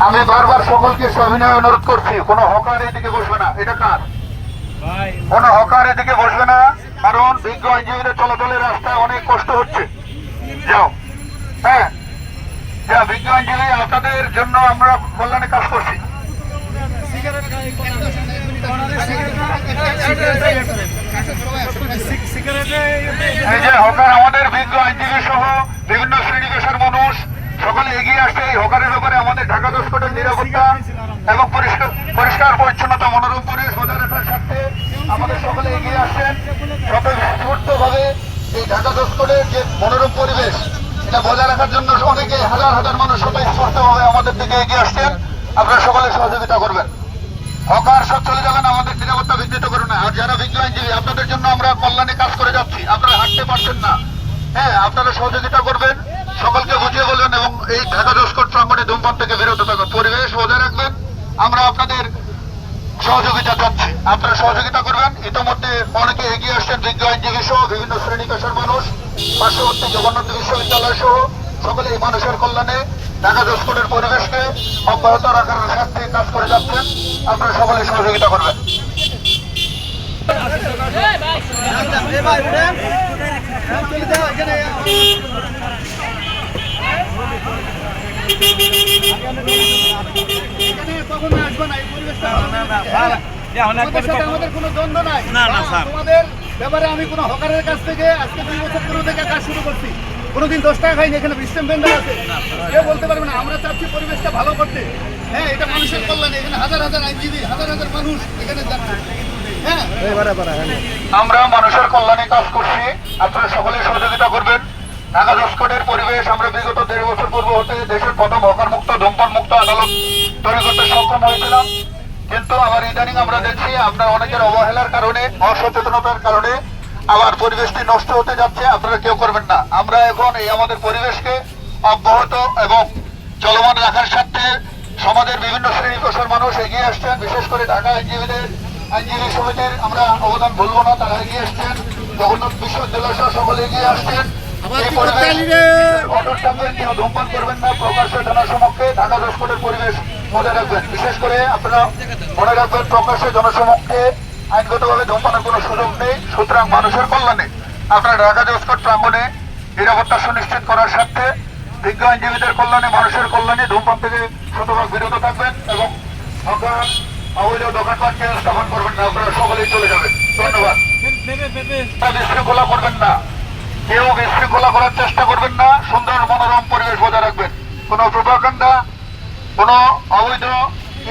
আমি বারবার সকলকে সবিনয় অনুরোধ করছি কোনো হকার এদিকে বসবে না। এটা কার? কোনো হকার এদিকে বসবে না কারণ বিজ্ঞ আইনজীবীদের চলাচলের রাস্তায় অনেক কষ্ট হচ্ছে। যাও। হ্যাঁ। যা বিজ্ঞ আইনজীবী আপনাদের জন্য আমরা কল্যাণে কাজ করছি। এই যে হকার আমাদের বিজ্ঞ আইনজীবী সহ বিভিন্ন শ্রেণি পেশার মানুষ সকলে এগিয়ে আসছে এই হকারের ব্যাপারে আমাদের ঢাকা দশ কোটের নিরাপত্তা এবং পরিষ্কার পরিচ্ছন্নতা মনোরম পরিবেশ বজায় রাখার স্বার্থে আমাদের সকলে এগিয়ে আসছেন। ভাবে এই ঢাকা দশ কোটের যে মনোরম পরিবেশ, এটা বজায় রাখার জন্য অনেকে হাজার হাজার মানুষ সবাই স্পষ্টভাবে আমাদের দিকে এগিয়ে আসছেন। আপনারা সকলে সহযোগিতা করবেন। হকার সব চলে যাবেন, আমাদের নিরাপত্তা বিঘ্নিত করুন না। আর যারা বিজ্ঞ আইনজীবী, আপনাদের জন্য আমরা কল্যাণে কাজ করে যাচ্ছি। আপনারা হাঁটতে পারছেন না। হ্যাঁ আপনারা সহযোগিতা করবেন, সকলকে বুঝিয়ে বলবেন এবং এই ঢাকা জসকোট প্রাঙ্গনে ধূমপান থেকে বিরত থাকবেন পরিবেশ বজায় রাখবেন। আমরা আপনাদের সহযোগিতা চাচ্ছি। আপনারা সহযোগিতা করবেন। ইতিমধ্যে অনেকে এগিয়ে আসছেন, বিজ্ঞ আইনজীবী সহ বিভিন্ন শ্রেণি পেশার মানুষ, পার্শ্ববর্তী জগন্নাথ বিশ্ববিদ্যালয় সহ সকলে এই মানুষের কল্যাণে ঢাকা জসকোটের পরিবেশকে অব্যাহত রাখার স্বার্থে কাজ করে যাচ্ছেন। আপনারা সকলে সহযোগিতা করবেন। কখনো আসবে না এই পরিবেশটা ভালো না। তোমাদের সাথে আমাদের কোনো দ্বন্দ্ব নাই না, না, স্যার। দশ টাকা খাইনি এখানে ভেন্ডার আছে কেউ বলতে পারবে না আমরা চাচ্ছি পরিবেশটা ভালো করতে হ্যাঁ এটা মানুষের কল্যাণে এখানে হাজার হাজার আইনজীবী হাজার হাজার মানুষ এখানে আমরা মানুষের কল্যাণে কাজ করছি। আপনারা সকলে সহযোগিতা করবেন। ঢাকা জসকোটের পরিবেশ, আমরা বিগত দেড় বছর পূর্ব হতে দেশের প্রথম হকার মুক্ত ধূমপান মুক্ত আদালত তৈরি করতে সক্ষম হয়েছিলাম। কিন্তু আবার ইদানিং আমরা দেখছি, আমরা অনেকের অবহেলার কারণে, অসচেতনতার কারণে আবার পরিবেশটি নষ্ট হতে যাচ্ছে। আপনারা কেউ করবেন না। আমরা এখন এই আমাদের পরিবেশকে অব্যাহত এবং চলমান রাখার স্বার্থে সমাজের বিভিন্ন শ্রেণি পেশার মানুষ এগিয়ে আসছেন। বিশেষ করে ঢাকা আইনজীবীদের, আইনজীবী সমিতির আমরা অবদান বলব না। তারা এগিয়ে আসছেন। জগন্নাথ বিশ্ববিদ্যালয় সকলে এগিয়ে আসছেন। পরিবেশ কেউ ধূমপান করবেন না প্রকাশ্যে জনসমক্ষে ঢাকা দশকোটের পরিবেশ বজায় রাখবেন। বিশেষ করে আপনারা মনে রাখবেন প্রকাশ্যে জনসমক্ষে আইনগতভাবে ধূমপানের কোনো সুযোগ নেই সুতরাং মানুষের কল্যাণে। আপনারা ঢাকা দশকোট প্রাঙ্গনে নিরাপত্তা সুনিশ্চিত করার স্বার্থে বিজ্ঞ আইনজীবীদের কল্যাণে মানুষের কল্যাণে ধূমপান থেকে শতভাগ বিরত থাকবেন এবং আপনারা অবৈধ দোকানপাটকে স্থাপন করবেন না আপনারা সকলেই চলে যাবেন। ধন্যবাদ। বিশৃঙ্খলা করবেন না। কেউ বিশৃঙ্খলা করার চেষ্টা করবেন না, সুন্দর মনোরম পরিবেশ বজায় রাখবেন। কোনো প্রোপাগান্ডা কোনো অবৈধ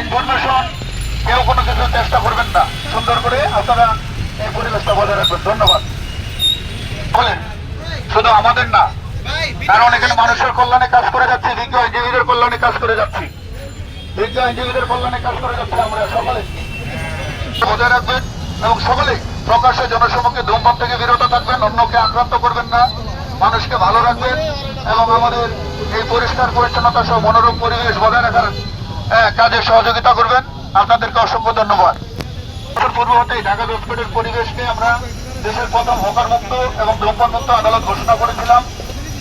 ইনফরমেশন কেউ কোনো কিছু চেষ্টা করবেন না। সুন্দর করে আপনারা এই পরিবেশটা বজায় রাখবেন। ধন্যবাদ। বলেন, শুধু আমাদের না, কারণ এখানে মানুষের কল্যাণে কাজ করে যাচ্ছি, বিজ্ঞ আইনজীবীদের কল্যাণে কাজ করে যাচ্ছি। বিজ্ঞ আইনজীবীদের কল্যাণে কাজ করে যাচ্ছি আমরা সকলে। বজায় রাখবেন এবং সকলে প্রকাশ্যে জনসমক্ষে ধূমপান থেকে বিরত থাকবেন, অন্যকে আক্রান্ত করবেন না। মানুষকে ভালো রাখবেন এবং আমাদের এই পরিষ্কার পরিচ্ছন্নতা সহ মনোরম পরিবেশ বজায় রাখার কাজে সহযোগিতা করবেন। আপনাদেরকে অসংখ্য ধন্যবাদ। পূর্ব হতেই ঢাকা দক্ষিণের পরিবেশকে আমরা দেশের প্রথম হকার মুক্ত এবং ধূমপান মুক্ত আদালত ঘোষণা করেছিলাম।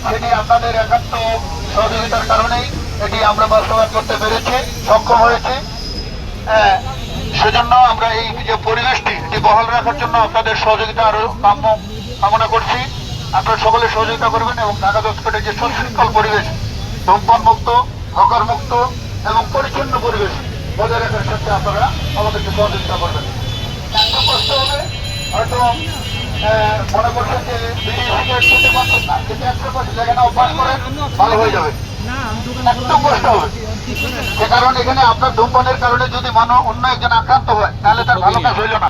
সেটি আপনাদের একান্ত সহযোগিতার কারণেই এটি আমরা বাস্তবায়ন করতে পেরেছি, সক্ষম হয়েছে হ্যাঁ, সেজন্য আমরা এই যে পরিবেশটি এটি বহাল রাখার জন্য আপনাদের সহযোগিতা আরও কাম্য কামনা করছি। আপনারা সকলে সহযোগিতা করবেন এবং ঢাকা দক্ষিণের যে সুশৃঙ্খল পরিবেশ, ধূমপান মুক্ত, হকার মুক্ত এবং পরিচ্ছন্ন পরিবেশ বজায় রাখার ক্ষেত্রে আপনারা আমাদেরকে সহযোগিতা করবেন। কারণ এখানে আপনার ধূমপানের কারণে যদি মানুষ অন্য একজন আক্রান্ত হয়, তাহলে তার ভালো কাজ হইল না।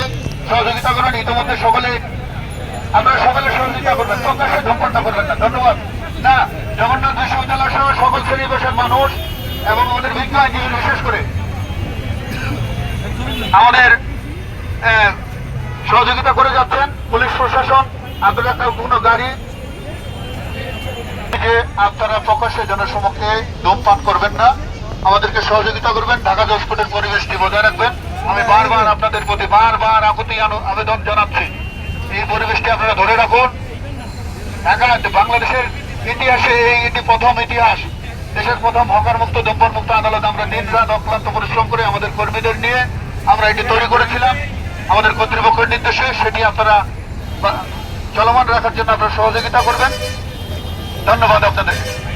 সহযোগিতা করেন ইতিমধ্যে সকলে, আপনারা সকলে সহযোগিতা করবেন। প্রকাশ্যে ধূমপানটা করবেন না। ধন্যবাদ। না, জগন্নাথ বিশ্ববিদ্যালয় সহ সকল শ্রেণি পেশার মানুষ এবং আমাদের বিজ্ঞ আইনজীবী বিশেষ করে আমাদের সহযোগিতা করে যাচ্ছেন। পুলিশ প্রশাসন কেউ কোনো গাড়ি আপনারা প্রকাশ্যে জনসমক্ষে ধূমপান করবেন না। আমাদেরকে সহযোগিতা করবেন। ঢাকা ফুটের পরিবেশটি বজায় রাখবেন। আমি বারবার আপনাদের প্রতি বারবার আনো- আবেদন জানাচ্ছি। এই পরিবেশটি আপনারা ধরে রাখুন। ঢাকা বাংলাদেশের ইতিহাসে এই এটি প্রথম ইতিহাস। দেশের প্রথম হকার মুক্ত ধূমপান মুক্ত আদালত। আমরা দিন রাত অক্লান্ত পরিশ্রম করে আমাদের কর্মীদের নিয়ে আমরা এটি তৈরি করেছিলাম। আমাদের কর্তৃপক্ষের নির্দেশে সেটি আপনারা চলমান রাখার জন্য আপনারা সহযোগিতা করবেন। ধন্যবাদ আপনাদের।